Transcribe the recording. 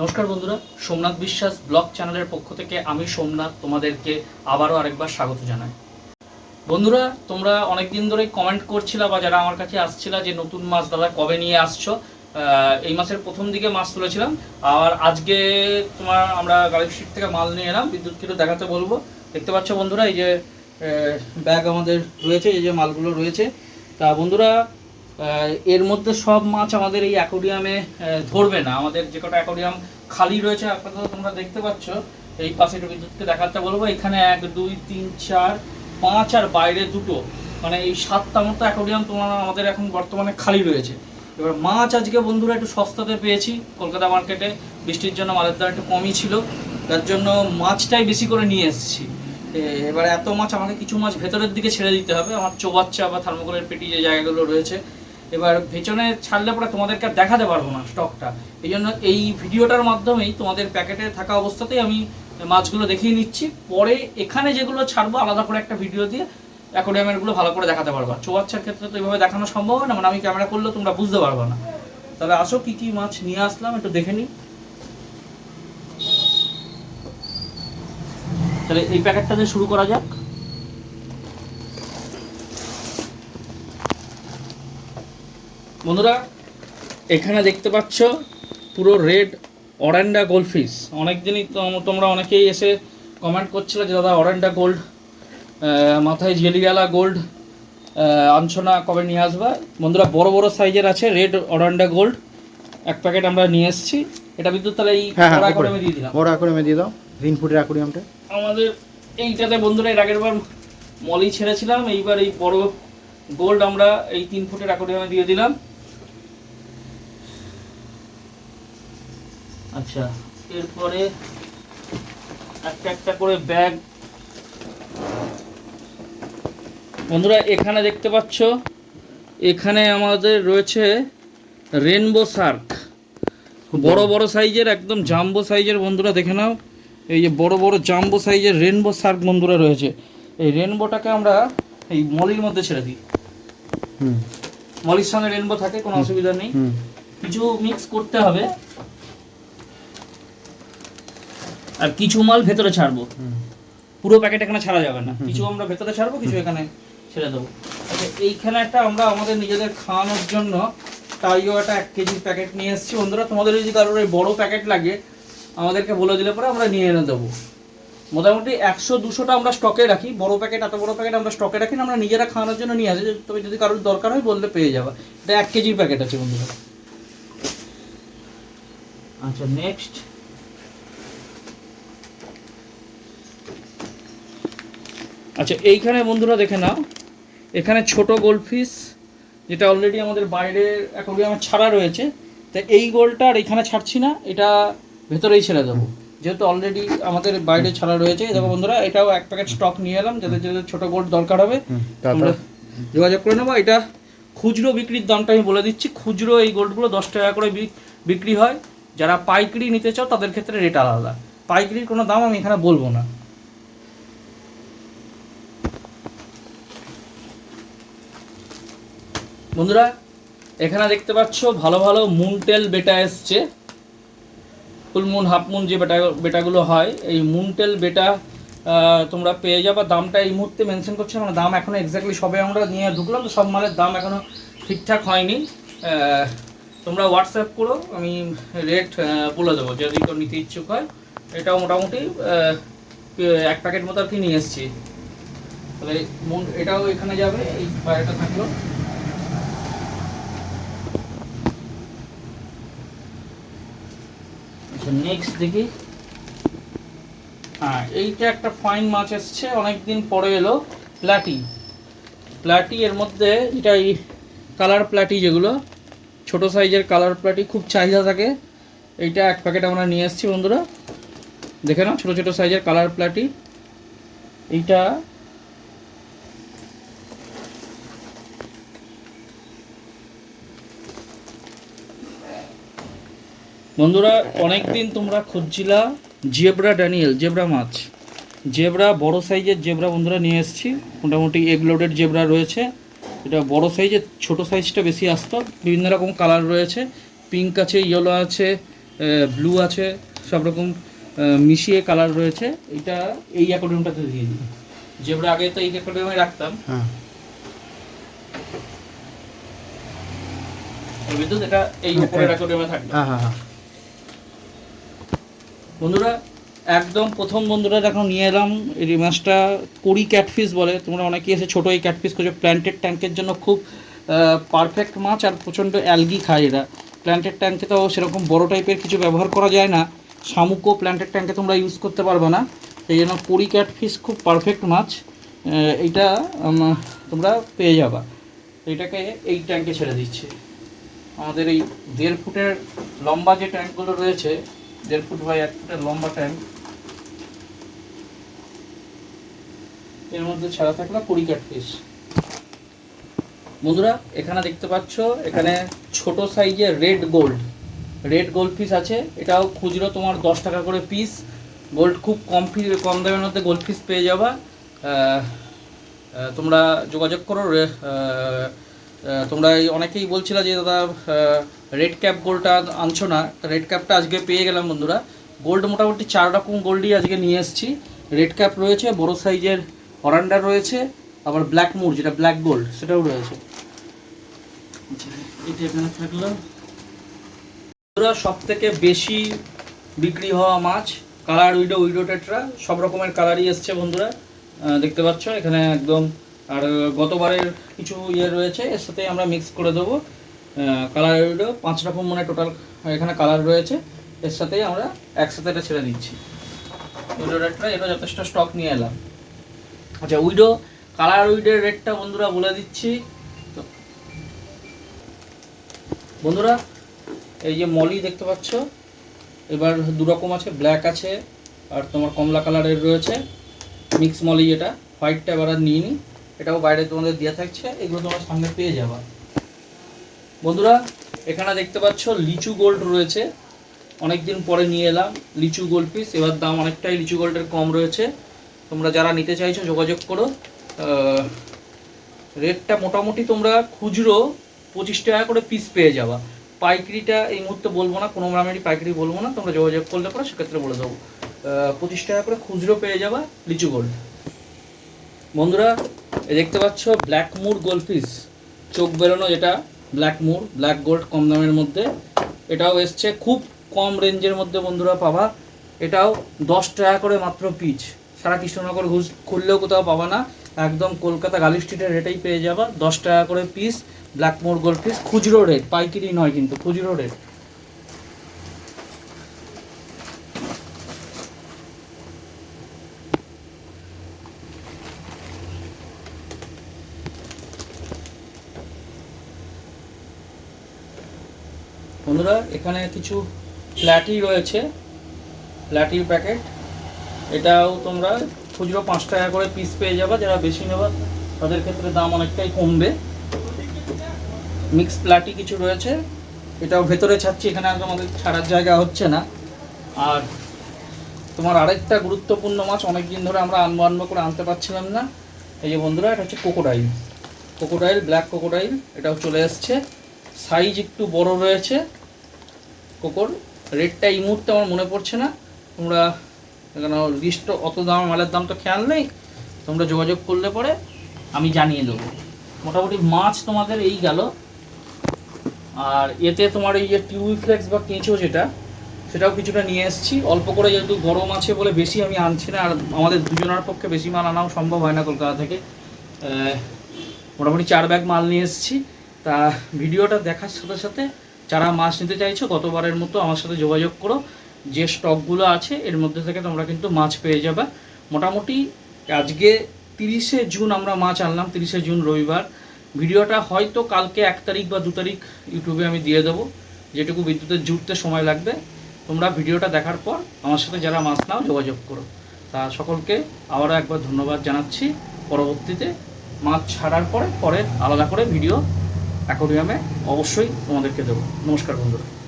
নমস্কার বন্ধুরা, সোমনাথ বিশ্বাস ব্লগ চ্যানেলের পক্ষ থেকে আমি সোমনাথ তোমাদেরকে আবারও আরেকবার স্বাগত জানাই। বন্ধুরা, তোমরা অনেক দিন ধরেই কমেন্ট করছিলা বা যারা আমার কাছে আসছিলা যে নতুন মাছ দাদা কবে নিয়ে আসছো এই মাসের প্রথম দিকে মাছ তুলেছিলাম। আর আজকে তোমার আমরা গাড়ির সিট থেকে মাল নিয়ে এলাম বিদ্যুৎ কিলো দেখাতে বলব। দেখতে পাচ্ছ বন্ধুরা, এই যে ব্যাগ আমাদের রয়েছে, এই যে মালগুলো রয়েছে। তা বন্ধুরা এর মধ্যে সব মাছ আমাদের এই অ্যাকোরিয়ামে ধরবে না। আমাদের যে কটা অ্যাকোরিয়াম খালি রয়েছে, আপাতত তোমরা দেখতে পাচ্ছ, এই পাশে বিদ্যুৎকে দেখাতে বলব, এখানে এক, দুই, তিন, চার, পাঁচ আর বাইরে দুটো। মানে এই সাতটা মতো অ্যাকোরিয়াম তোমার আমাদের এখন বর্তমানে খালি রয়েছে। এবার মাছ আজকে বন্ধুরা একটু সস্তাতে পেয়েছি, কলকাতা মার্কেটে। বৃষ্টির জন্য মালের দাম একটু কমই ছিল। তার জন্য মাছটাই বেশি করে নিয়ে এসেছি। এবার এত মাছ আমাকে কিছু মাছ ভেতরের দিকে ছেড়ে দিতে হবে। আমার চৌবাচ্চা বা থার্মোকলের পেটি যে জায়গাগুলো রয়েছে এবার পেছনে ছাড়লে পরে তোমাদেরকে আর দেখাতে পারব না স্টকটা এই জন্য এই ভিডিওটার মাধ্যমেই তোমাদের প্যাকেটে থাকা অবস্থাতেই আমি মাছগুলো দেখিয়ে নিচ্ছি। পরে এখানে যেগুলো ছাড়বো, আলাদা করে একটা ভিডিও দিয়ে অ্যাকোডিয়ামেরগুলো ভালো করে দেখাতে পারবা। চৌবাচ্চার ক্ষেত্রে তো এইভাবে দেখানো সম্ভব না মানে আমি ক্যামেরা করলে তোমরা বুঝতে পারবে না। তাহলে আসো, কি কি মাছ নিয়ে আসলাম, একটু দেখে নিই। তাহলে এই প্যাকেটটা দিয়ে শুরু করা যাক। বন্ধুরা এখানে দেখতে পাচ্ছ পুরো রেড অরেন্ডা গোল্ড ফিশ অনেকদিনই তো- তোমরা অনেকেই এসে কমেন্ট করছিলে যে দাদা অরেন্ডা গোল্ড মাথায় জেলিয়ালা গোল্ড আনছো না কবে নিয়ে আসবা? বন্ধুরা বড় বড় সাইজের আছে রেড অরেন্ডা গোল্ড এক প্যাকেট আমরা নিয়ে এসেছি। এটা বিদ্যুৎ তাহলে এই হ্যাঁ হ্যাঁ। আমি দিয়ে দিলাম। বড় অ্যাকোরিয়ামে দিয়ে দাও। তিন ফুটের অ্যাকোরিয়ামটা আমাদের এইটাতে বন্ধুরা এর আগের বার মলি ছেড়েছিলাম। এইবার এই বড় গোল্ড আমরা এই তিন ফুটের অ্যাকোরিয়ামে দিয়ে দিলাম। আচ্ছা এরপরে একটা একটা করে ব্যাগ। বন্ধুরা এখানে দেখতে পাচ্ছ এখানে আমাদের রয়েছে রেনবো শার্ক বড় বড় সাইজের একদম জাম্বো সাইজের বন্ধুরা দেখে নাও। এই যে বড় বড় জাম্বো সাইজের রেনবো শার্ক বন্ধুরা রয়েছে। এই রেনবোটাকে আমরা এই মলির মধ্যে ছেড়ে দিই। মলির সঙ্গে রেনবো থাকে কোনো অসুবিধা নেই। কিছু মিক্স করতে হবে। আর কিছু মাল ভেতরে ছাড়বো। পুরো প্যাকেট এখানে ছাড়া যাবে না। কিছু আমরা ভেতরে ছাড়বো কিছু এখানে ছেড়ে দেবো। আচ্ছা এইখানে একটা আমরা আমাদের নিজেদের খাওয়ানোর জন্য তাইও একটা এক কেজির প্যাকেট নিয়ে এসেছি। বন্ধুরা তোমাদের যদি কারোর এই বড় প্যাকেট লাগে আমাদেরকে বলে দিলে পরে আমরা নিয়ে এনে দেবো। মোটামুটি একশো দুশোটা আমরা স্টকে রাখি। বড় প্যাকেট এত বড় প্যাকেট আমরা স্টকে রাখি না আমরা নিজেরা খাওয়ানোর জন্য নিয়ে আসি। তবে যদি কারোর দরকার হয় বললে পেয়ে যাবে। এটা এক কেজির প্যাকেট আছে বন্ধুরা। আচ্ছা নেক্সট আচ্ছা এইখানে বন্ধুরা দেখে নাও। এখানে ছোট গোল্ডফিশ যেটা অলরেডি আমাদের বাইরে অ্যাকোরিয়ামে ছাড়া রয়েছে তো এই গোলটা আর এখানে ছাড়ছি না এটা ভেতরেই ছেড়ে দেবো। যেহেতু অলরেডি আমাদের বাইরে ছাড়া রয়েছে দেখো বন্ধুরা এটাও এক প্যাকেট স্টক নিয়ে এলাম যাদের যাদের ছোট গোল্ড দরকার হবে। আমরা যোগাযোগ করে নেব এটা খুচরো বিক্রির দামটা আমি বলে দিচ্ছি। খুচরো এই গোল্ডগুলো দশ টাকা করে বিক্রি হয়। যারা পাইকারি নিতে চাও তাদের ক্ষেত্রে রেট আলাদা। পাইকারির কোনো দাম আমি এখানে বলব না। বন্ধুরা, এখানে দেখতে পাচ্ছ ভালো ভালো মুনটেল বেটা এসছে। ফুল মুন হাফ মুন যে বেটা বেটাগুলো হয়, এই মুনটেল বেটা তোমরা পেয়ে যাবা। দামটা এই মুহূর্তে মেনশন করছি মানে দাম এখনও এক্স্যাক্টলি সবে আমরা নিয়ে ঢুকলাম, তো সব মালের দাম এখনও ঠিকঠাক হয়নি। তোমরা হোয়াটসঅ্যাপ করো, আমি রেট বলে দেবো, যদি কেউ নিতে ইচ্ছুক হয়। এটাও মোটামুটি এক প্যাকেট মতো আর কি নিয়ে এসেছি। তাহলে মুন এটাও এখানে যাবে, এই বাইরেটা থাকল। নেক্সট দেখি। হ্যাঁ এইটা একটা ফাইন মাছ এসছে, অনেকদিন পরে এলো প্লাটি প্লাটি এর মধ্যে এটা এই কালার প্লাটি যেগুলো, ছোট সাইজের কালার প্লাটি খুব চাহিদা থাকে। এইটা এক প্যাকেট আমরা নিয়ে এসেছি বন্ধুরা। দেখে নাও, ছোট ছোট সাইজের কালার প্লাটি এইটা বন্ধুরা অনেকদিন তোমরা খুঁজছিলা জেব্রা ড্যানিয়েল জেব্রা মাছ। জেব্রা বড় সাইজের জেব্রা বন্ধুরা নিয়ে এসেছি। মোটামুটি এগ লোডেড জেব্রা রয়েছে। এটা বড় সাইজের ছোট সাইজটা বেশি আসতো। বিভিন্ন রকম কালার রয়েছে। পিঙ্ক আছে ইয়েলো আছে ব্লু আছে সব রকম মিশিয়ে কালার রয়েছে। এটা এই অ্যাকোরিয়ামটাতে দিয়ে দিই। যেগুলো আগে তো এই অ্যাকোরিয়ামে রাখতাম। হ্যাঁ। বিদ্যুৎ এটা এই হ্যাঁ, উপরের হ্যাঁ। অ্যাকোরিয়ামে থাকবে। হ্যাঁ হ্যাঁ হ্যাঁ। বন্ধুরা, একদম প্রথম বন্ধুরা দেখো, নিয়ে এলাম এই মাছটা কড়ি ক্যাটফিস বলে। তোমরা অনেকে এসে ছোটো এই ক্যাটফিস খোঁজো। প্ল্যান্টেড ট্যাঙ্কের জন্য খুব পারফেক্ট মাছ আর প্রচণ্ড অ্যালগি খায় এরা। প্ল্যান্টেড ট্যাঙ্কে তো সেরকম বড় টাইপের কিছু ব্যবহার করা যায় না। শামুকও প্ল্যান্টেড ট্যাঙ্কে তোমরা ইউজ করতে পারবে না। এই জন্য কড়ি ক্যাটফিস খুব পারফেক্ট মাছ। এইটা তোমরা পেয়ে যাবা। এইটাকে এই ট্যাঙ্কে ছেড়ে দিচ্ছে। আমাদের এই দেড় ফুটের লম্বা যে ট্যাঙ্কগুলো রয়েছে দেড় ফুট বাই এক ফুটের লম্বা ট্যাঙ্ক এর মধ্যে ছাড়া থাকল কুড়ি কাঠ পিস বন্ধুরা, এখানে দেখতে পাচ্ছ, এখানে ছোট সাইজের red gold red gold piece আছে। এটাও খুচরো তোমার দশ টাকা করে পিস গোল্ড খুব কম ফি কম দামের মধ্যে গোল্ড পিস পেয়ে যাবা। তোমরা যোগাযোগ করো তোমরা অনেকেই বলছিল যে দাদা রেড ক্যাপ গোল্ডটা আনছো না। রেড ক্যাপটা আজকে পেয়ে গেলাম বন্ধুরা। গোল্ড মোটামুটি চার রকম গোল্ডই আজকে নিয়ে এসেছি। রেড ক্যাপ রয়েছে বড় সাইজের অরান্ডার রয়েছে আবার ব্ল্যাক মুর যেটা ব্ল্যাক গোল্ড সেটাও রয়েছে। আচ্ছা, এটা এখানে থাকল। বন্ধুরা সব থেকে বেশি বিক্রি হওয়া মাছ কালার উইডো উইডো টেট্রা সব রকমের কালারই এসছে বন্ধুরা। দেখতে পাচ্ছ এখানে একদম আর গতবারের কিছু ইয়ে রয়েছে, এর সাথে আমরা মিক্স করে দেবো। কালার উইডো পাঁচ রকম মানে টোটাল এখানে কালার রয়েছে, এর সাথেই আমরা একসাথে এটা ছেড়ে দিচ্ছি। উইডো রেটটা এটা যথেষ্ট স্টক নিয়ে এলাম। আচ্ছা উইডো কালার উইডের রেটটা বন্ধুরা বলে দিচ্ছি। বন্ধুরা, এই যে মলি দেখতে পাচ্ছ, এবার দু রকম আছে ব্ল্যাক আছে, আর তোমার কমলা কালারের রয়েছে। মিক্স মলি এটা হোয়াইটটা এবার আর নিয়ে নিই এটাও বাইরে তোমাদের দেওয়া থাকছে, এগুলো তোমার সামনে পেয়ে যাবা। বন্ধুরা, এখানে দেখতে পাচ্ছ লিচু গোল্ড রয়েছে। অনেক দিন পরে নিয়ে এলাম লিচু গোল্ড পিস এবার দাম অনেকটাই লিচু গোল্ডের কম রয়েছে। তোমরা যারা নিতে চাইছো যোগাযোগ করো। রেটটা মোটামুটি তোমরা খুচরো পঁচিশ টাকা করে পিস পেয়ে যাবা। পাইকারিটা এই মুহূর্তে বলব না, কোনো গ্রামেরই পাইকারি বলব না, তোমরা যোগাযোগ করলে পরে সেক্ষেত্রে বলে দেবো। পঁচিশ টাকা করে খুচরো পেয়ে যাবা লিচু গোল্ড বন্ধুরা এই দেখতে পাচ্ছ ব্ল্যাক মুর গোল্ড পিস চোখ বেরোনো যেটা ব্ল্যাক মুর ব্ল্যাক গোল্ড কম দামের মধ্যে। এটাও এসছে খুব কম রেঞ্জের মধ্যে বন্ধুরা পাবা। এটাও দশ টাকা করে মাত্র পিচ সারা কৃষ্ণনগর ঘুষ, খুললেও কোথাও পাবা না। একদম কলকাতা গালি স্ট্রিটের রেটেই পেয়ে যাবা। দশ টাকা করে piece black moor gold piece খুচরো রেট পাইকারি নয় কিন্তু, খুচরো রেট বন্ধুরা, এখানে কিছু ফ্ল্যাটি রয়েছে ফ্ল্যাটির প্যাকেট এটাও তোমরা খুচরো পাঁচ টাকা করে পিস পেয়ে যাবে, যারা বেশি নেবে তাদের ক্ষেত্রে দাম অনেকটাই কমবে। মিক্স প্লাটি কিছু রয়েছে, এটাও ভেতরে ছাড়ছি, এখানে আর আমাদের ছাড়ার জায়গা হচ্ছে না। আর তোমার আরেকটা গুরুত্বপূর্ণ মাছ অনেক দিন ধরে আমরা আনব আনব করে আনতে পারছিলাম না। এই যে বন্ধুরা, এটা হচ্ছে কোকোডাইল কোকোডাইল ব্ল্যাক কোকোডাইল এটাও চলে এসছে। সাইজ একটু বড় রয়েছে। কোকোর রেটটা এই মুহূর্তে আমার মনে পড়ছে না। তোমরা এখানে লিস্ট অত দাম, মালের দাম তো খেয়াল নেই। তোমরা যোগাযোগ করলে পরে আমি জানিয়ে দেবো। মোটামুটি মাছ তোমাদের এই গেল। আর এতে তোমার এই যে টিউবফ্লেক্স বা কেঁচো যেটা, সেটাও কিছুটা নিয়ে এসেছি। অল্প করে যেহেতু গরম আছে বলে বেশি আমি আনছি না, আর আমাদের দুজনের পক্ষে বেশি মাল আনাও সম্ভব হয় না কলকাতা থেকে। মোটামুটি চার ব্যাগ মাল নিয়ে এসেছি। তা ভিডিওটা দেখার সাথে সাথে যারা মাছ নিতে চাইছো, গতবারের মতো আমার সাথে যোগাযোগ করো। যে স্টকগুলো আছে, এর মধ্যে থেকে তোমরা কিন্তু মাছ পেয়ে যাবে। মোটামুটি আজকে তিরিশে জুন আমরা মাছ আনলাম, তিরিশে জুন রবিবার। ভিডিওটা হয়তো কালকে এক তারিখ বা দু তারিখ ইউটিউবে আমি দিয়ে দেবো। যেটুকু বিদ্যুতের জুড়তে সময় লাগবে, তোমরা ভিডিওটা দেখার পর আমার সাথে যারা মাছ নাও, যোগাযোগ করো। তা সকলকে আবারও একবার ধন্যবাদ জানাচ্ছি। পরবর্তীতে মাছ ছাড়ার পরে পরে আলাদা করে ভিডিও অ্যাকোরিয়ামে অবশ্যই তোমাদেরকে দেবো। নমস্কার বন্ধুরা।